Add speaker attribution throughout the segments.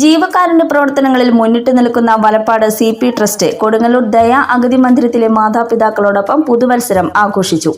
Speaker 1: ജീവകാരുണ്യ പ്രവർത്തനങ്ങളിൽ മുന്നിട്ട് നിൽക്കുന്ന Valappad C P trust Kodungallur ദയാ അഗതി മന്ദിരത്തിലെ മാതാപിതാക്കളോടൊപ്പം പുതുവത്സരം ആഘോഷിച്ചു.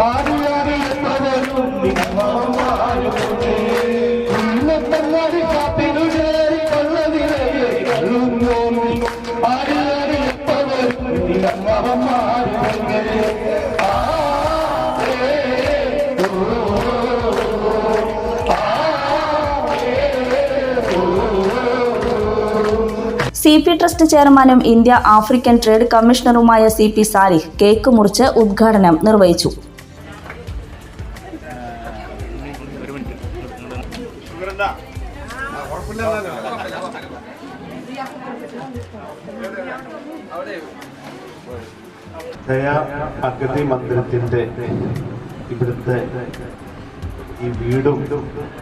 Speaker 2: I'm
Speaker 1: സി പി ട്രസ്റ്റ് ചെയർമാനും ഇന്ത്യ ആഫ്രിക്കൻ ട്രേഡ് കമ്മീഷണറുമായ സി പി സാലിഹ് കേക്ക് മുറിച്ച് ഉദ്ഘാടനം നിർവഹിച്ചു.
Speaker 3: ദയാ അഗതി മന്ദിരത്തിന്റെ ഇവിടുത്തെ ഈ വീടും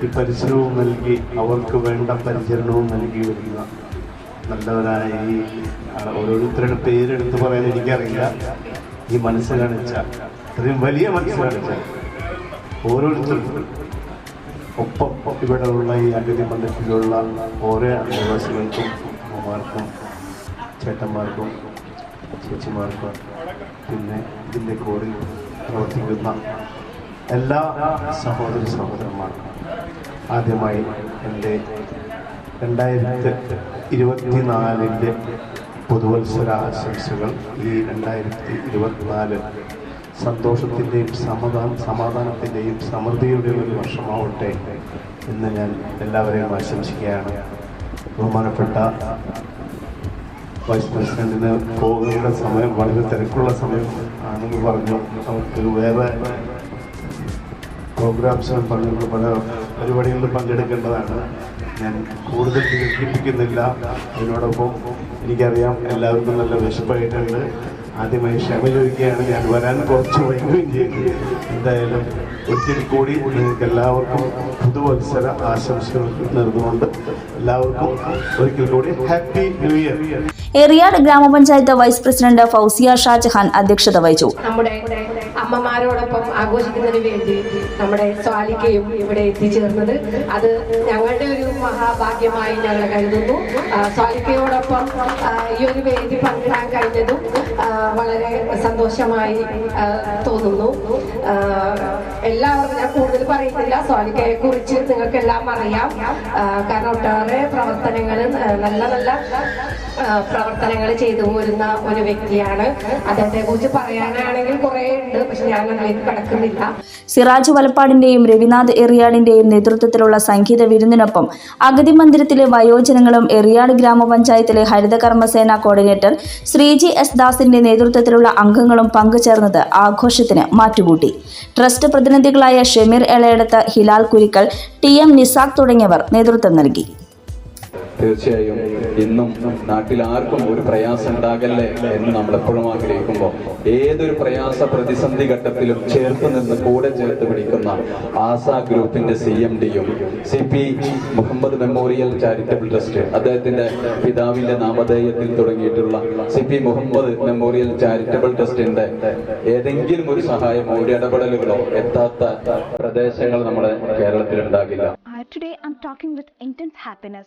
Speaker 3: ഈ പരിസരവും നൽകി അവർക്ക് വേണ്ട പരിചരണവും നൽകി വരുന്ന നല്ലവരായ ഈ ഓരോരുത്തരുടെ പേരെടുത്ത് പറയാൻ എനിക്കറിയില്ല. ഈ മനസ്സ് കാണിച്ച അത്രയും വലിയ മനസ്സ് കാണിച്ച ഓരോരുത്തർക്കും ഒപ്പം ഇവിടെ ഉള്ള ഈ അഗതി മന്ദിരത്തിലുള്ള ഓരോ ആദിവാസികൾക്കും അമ്മമാർക്കും ചേട്ടന്മാർക്കും ചേച്ചിമാർക്കും പിന്നെ ഇതിന്റെ കോറിൽ പ്രവർത്തിക്കുന്ന എല്ലാ സഹോദര സഹോദരന്മാർക്കും ആദ്യമായി എന്റെ രണ്ടായിരത്തി ഇരുപത്തിനാലിന്റെ പുതുവത്സര ആശംസകൾ. ഈ രണ്ടായിരത്തി ഇരുപത്തിനാല് സന്തോഷത്തിന്റെയും സമാധാന സമാധാനത്തിന്റെയും സമൃദ്ധിയുടെയും ഒരു വർഷമാവട്ടെ എന്ന് ഞാൻ എല്ലാവരെയും ആശംസിക്കുകയാണ്. ബഹുമാനപ്പെട്ട വൈസ് പ്രസിഡന്റിന് പോകേണ്ട സമയം വളരെ തിരക്കുള്ള സമയം ആണെന്ന് പറഞ്ഞു. അവർക്ക് വേറെ പ്രോഗ്രാംസ് പങ്കെടുക്കുന്ന പല പരിപാടികളിൽ പങ്കെടുക്കേണ്ടതാണ്. ഞാൻ കൂടുതൽ ദീർഘിപ്പിക്കുന്നില്ല. അതിനോടൊപ്പം എനിക്കറിയാം എല്ലാവർക്കും നല്ല വിശപ്പായിട്ടുണ്ട്. ആദ്യമായി ക്ഷമ ചോദിക്കുകയാണ്. ഞാൻ വരാൻ കുറച്ച് വൈകുകയും ചെയ്തു എന്തായാലും ഒരിക്കൽ കൂടി നിങ്ങൾക്ക് എല്ലാവർക്കും പുതുവത്സര ആശംസകൾ നേർന്നുകൊണ്ട് എല്ലാവർക്കും ഒരിക്കൽ കൂടി ഹാപ്പി ന്യൂ ഇയർ.
Speaker 1: എറിയാട് ഗ്രാമപഞ്ചായത്ത് വൈസ് പ്രസിഡന്റ് ഫൗസിയ ഷാജഹാൻ അധ്യക്ഷത വഹിച്ചു.
Speaker 4: നമ്മുടെ അമ്മമാരോടൊപ്പം ആഘോഷിക്കുന്നതിന് വേണ്ടി നമ്മുടെ സ്വാലിക്കയും ഇവിടെ എത്തിച്ചേർന്നത്. അത് ഞങ്ങളുടെ ഒരു മഹാഭാഗ്യമായി ഞങ്ങൾ കരുതുന്നു. സ്വാലിക്കയോടൊപ്പം ഈ ഒരു വേദി പങ്കിടാൻ കഴിഞ്ഞതും വളരെ സന്തോഷമായി തോന്നുന്നു. ഞാൻ കൂടുതൽ പറയുന്നില്ല. സ്വാലിക്കയെ കുറിച്ച് നിങ്ങൾക്ക് എല്ലാം അറിയാം കാരണം ഒട്ടേറെ പ്രവർത്തനങ്ങൾ നല്ല നല്ല പ്രവർത്തനങ്ങൾ ചെയ്തു പോരുന്ന ഒരു വ്യക്തിയാണ്. അദ്ദേഹത്തെ കുറിച്ച് പറയാനാണെങ്കിൽ കുറേ ഉണ്ട് പക്ഷെ ഞാൻ അതിലേക്ക് കടക്കുന്നില്ല.
Speaker 1: സിറാജ് വലപ്പാടിന്റെയും രവിനാഥ് എറിയാടിന്റെയും നേതൃത്വത്തിലുള്ള സംഗീത വിരുന്നിനൊപ്പം അഗതി മന്ദിരത്തിലെ വയോജനങ്ങളും എറിയാട് ഗ്രാമപഞ്ചായത്തിലെ ഹരിതകർമ്മസേന കോർഡിനേറ്റർ ശ്രീജി എസ് ദാസിന്റെ നേതൃത്വത്തിലുള്ള അംഗങ്ങളും പങ്കുചേർന്നത് ആഘോഷത്തിന് മാറ്റുകൂട്ടി. ട്രസ്റ്റ് പ്രതിനിധികളായ എളയടത്ത് ഹിലാൽ കുരിക്കൽ ടി എം നിസാഖ് തുടങ്ങിയവർ നേതൃത്വം നൽകി.
Speaker 5: തീർച്ചയായും ഇന്നും നാട്ടിൽ ആർക്കും ഒരു പ്രയാസം ഉണ്ടാകല്ലേ എന്ന് നമ്മൾ എപ്പോഴും ആഗ്രഹിക്കുമ്പോൾ ഏതൊരു പ്രയാസ പ്രതിസന്ധി ഘട്ടത്തിലും ചേർത്ത് നിന്ന് കൂടെ ചേർത്ത് പിടിക്കുന്ന ആസ ഗ്രൂപ്പിന്റെ സി എം ഡിയും C P Muhammad memorial charitable trust അദ്ദേഹത്തിന്റെ പിതാവിന്റെ നാമധേയത്തിൽ തുടങ്ങിയിട്ടുള്ള C P Muhammad memorial charitable ട്രസ്റ്റിന്റെ ഏതെങ്കിലും ഒരു സഹായമോ ഒരു ഇടപെടലുകളോ എത്താത്ത പ്രദേശങ്ങൾ നമ്മുടെ കേരളത്തിൽ ഉണ്ടാകില്ല
Speaker 6: today, I'm talking with intense happiness.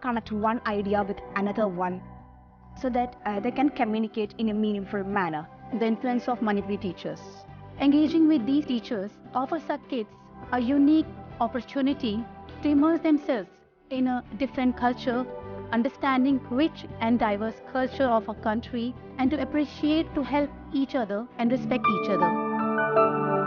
Speaker 6: connect one idea with another one so that uh, they can communicate in a meaningful manner.
Speaker 7: the influence of Manipuri teachers. Engaging with these teachers offers our kids a unique opportunity to immerse themselves in a different culture, understanding rich and diverse culture of our country, and to appreciate to help each other and respect each other.